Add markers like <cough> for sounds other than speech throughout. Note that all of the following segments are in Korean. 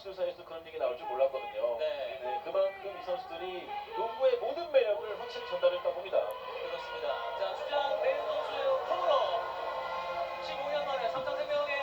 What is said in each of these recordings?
선수들 사이에서 그런 얘기 나올 줄 몰랐거든요. 네. 네, 그만큼 이 선수들이 농구의 모든 매력을 확실히 전달했다고 봅니다. 그렇습니다. 자, 주장 배우 선수의 콩으로 15년 만에 삼성생명의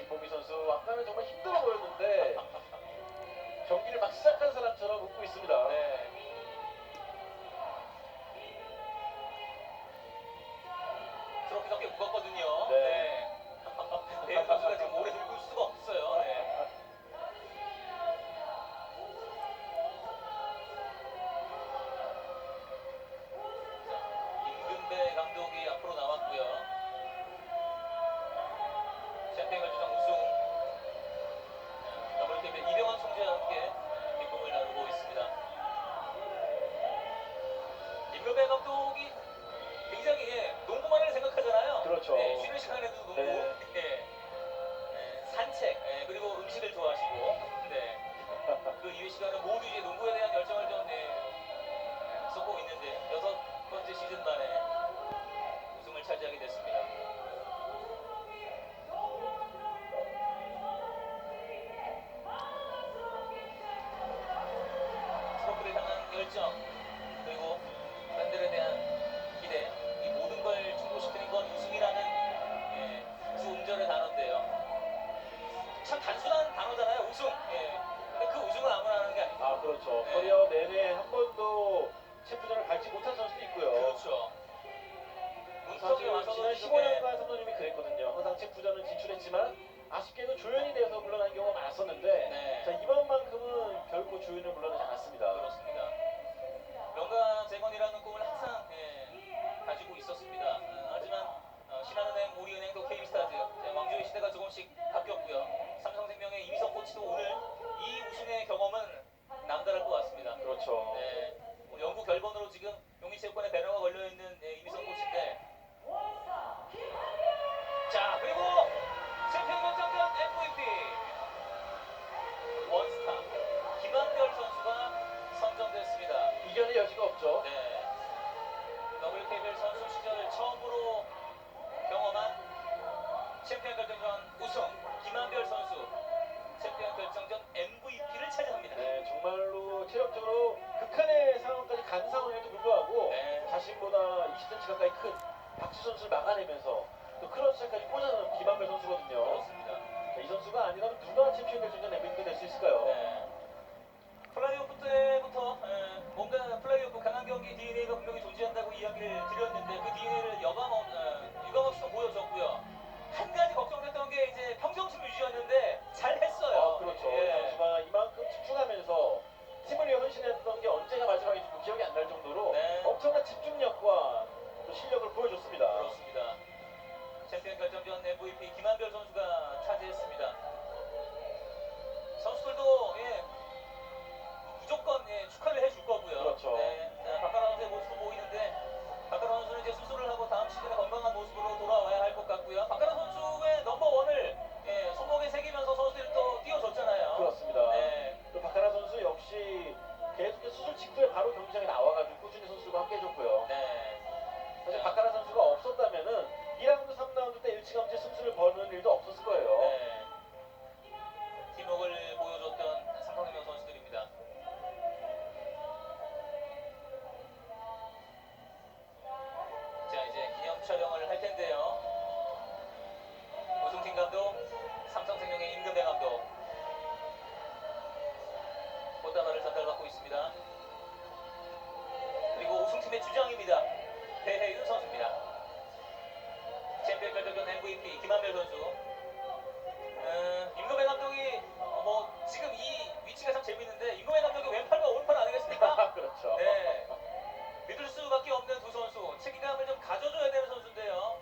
김봉미 선수 아까는 정말 힘들어 보였는데 경기를 막 시작한 사람처럼 웃고 있습니다. 네. 2015년과 선수님이 그랬거든요. 그 항상 칩부전을 진출했지만 아쉽게도 조연이 되어서 물러난 경우가 많았었는데 네. 자, 이번만큼은 결코 조연을 물러나지 않았습니다. 그렇습니다. 명가 재건이라는 꿈을 항상 예, 가지고 있었습니다. 어, 하지만 어, 신한은행, 우리은행, 또 KB스타즈 예, 왕조의 시대가 조금씩 바뀌었고요. 삼성생명의 이미성 코치도 오늘 이 우승의 경험은 남다를 것 같습니다. 그렇죠. 네, 연구 결번으로 지금 용인체육관에 배너가 걸려 있는 예, 이미성 코치인데 자 그리고 챔피언 결정전 MVP 원스타 김한별 선수가 선정됐습니다. 이견의 여지가 없죠. 네, WKBL 선수 시절 처음으로 경험한 챔피언 결정전 우승 김한별 선수 챔피언 결정전 MVP를 차지합니다. 네, 정말로 체력적으로 극한의 상황까지 간 상황에도 불구하고 네. 자신보다 20cm 가까이 큰 박지 선수를 막아내면서 또 크러스까지 꽂아넣은 김한별 선수거든요. 그렇습니다. 자, 이 선수가 아니라면 누가 챔피언 결정전 MVP가 될수 있을 주장입니다. 배혜윤 선수입니다. 챔피언 결정전 MVP 김한별 선수. 어, 임금배 감독이 어, 뭐 지금 이 위치가 참 재밌는데 임금배 감독이 왼팔과 오른팔 아니겠습니까? <laughs> 그렇죠. 네. 믿을 수밖에 없는 두 선수 책임감을 좀 가져줘야 되는 선수인데요.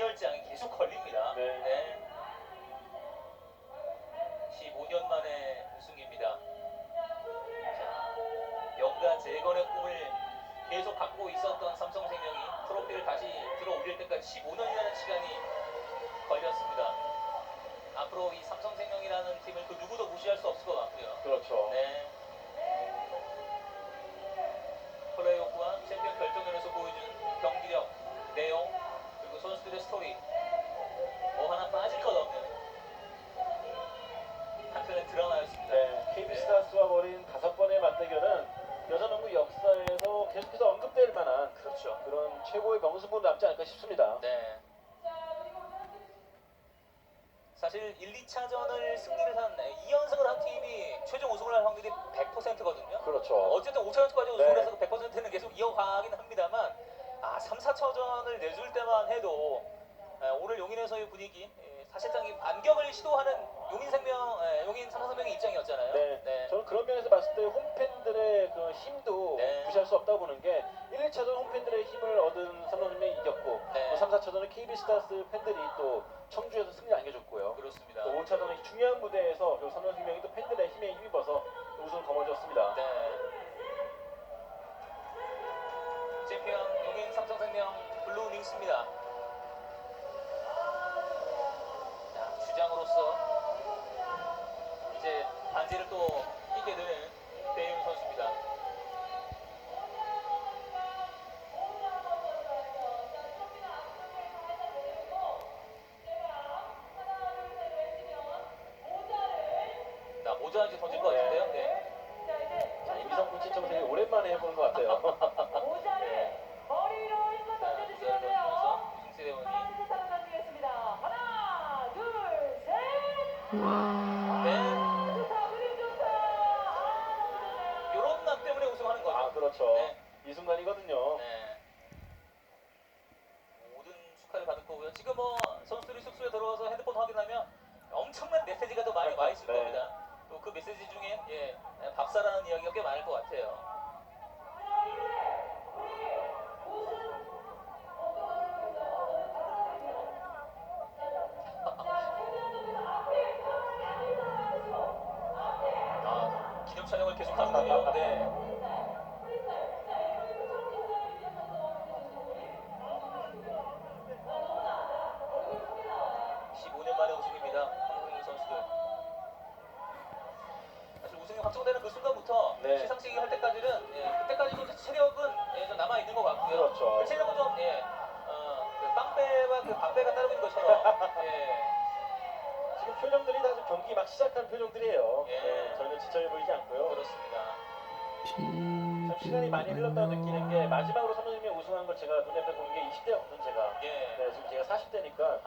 진열장이 계속 걸립니다. 네. 15년 만에 우승입니다. 자, 명가 재건의 꿈을 계속 갖고 있었던 삼성생명이 트로피를 다시 들어 올릴 때까지 15년이라는 시간이 걸렸습니다. 앞으로 이 삼성생명이라는 팀을 그 누구도 무시할 수 없을 것 같고요. 그렇죠. 네. 선수들의 스토리 뭐 하나 빠질 것 없는 한 편의 드라마였습니다. 네, KB 스타스와 벌인 다섯 번의 맞대결은 여자 농구 역사에서 계속해서 언급될 만한 그렇죠. 그런 최고의 명승부로 남지 않을까 싶습니다. 네. 사실 1, 2차전을 승리를 한 2연승을 한 팀이 최종 우승을 할 확률이 100%거든요. 그렇죠. 어쨌든 5차전까지 우승을 네. 해서 100%는 계속 이어가긴 합니다만 아 3, 4차전을 내줄 때만 해도 에, 오늘 용인에서의 분위기 에, 사실상 이 반격을 시도하는 용인생명 에, 용인 삼성생명의 입장이었잖아요. 네. 저는 그런 면에서 봤을 때 홈팬들의 그 힘도 네. 무시할 수 없다고 보는 게 1, 2차전 홈팬들의 힘을 얻은 삼성생명이 이겼고 네. 또 3, 4차전은 KB 스타스 팬들이 또 청주에서 승리 안겨줬고요. 그렇습니다. 또 5차전은 중요한 무대에서 그 삼성생명이 또 팬들의 힘에 힘입어서 우승을 거머쥐었습니다. 네. 삼성생명 블루밍스입니다. 자, 주장으로서 이제 반지를 또 끼게 되는 배윤 선수입니다. 자, 모자 이제 던질 것 같은데요? 네. 자, 이미성 코치 좀 되게 오랜만에 해보는 것 같아요. <laughs> 그렇죠. 네. 이 순간이거든요. 네. 모든 축하를 받을 거고요. 지금 뭐 선수들이 숙소에 들어와서 핸드폰 확인하면 엄청난 메시지가 더 많이 와 있을 네. 겁니다. 또 그 메시지 중에 예, 밥사라는 이야기가 꽤 많을 것 같아요. <laughs> 아, 기념 촬영을 계속 하는군요. 네. 어, 그그 따르고 있는 것처럼 예, 지금 표정들이 다좀 경기 막 시작한 표정들이에요. 예. 네, 전혀 지쳐해 보이지 않고요. 그렇습니다. 참 시간이 많이 흘렀다고 느끼는 게 마지막으로 삼성생명 우승한 걸 제가 눈에 뵈본 게 20대였거든 제가. 예. 네, 지금 제가 40대니까